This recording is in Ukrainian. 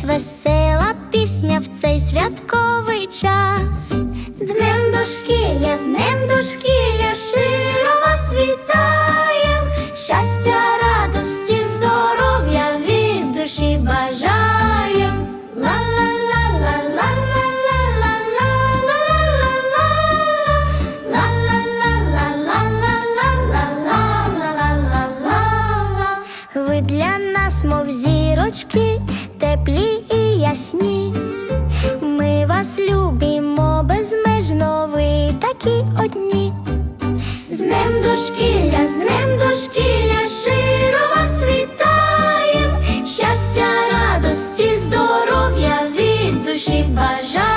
звучить весела пісня в цей святковий час. Днем дошкілля, з ним дошкілля, широ вас вітаєм, щастя, радості, здоров'я від душі бажаєм. Ла, ла, ла, ла, ла, ла, ла, ла, ла, ла, ла, ла, ла, ла, хви для нас, мов зірочки теплі і ясні, ми вас любимо безмежно, ви такі одні. З днем дошкілля, з днем дошкілля, широ вас вітаєм, щастя, радості, здоров'я від душі бажаєм.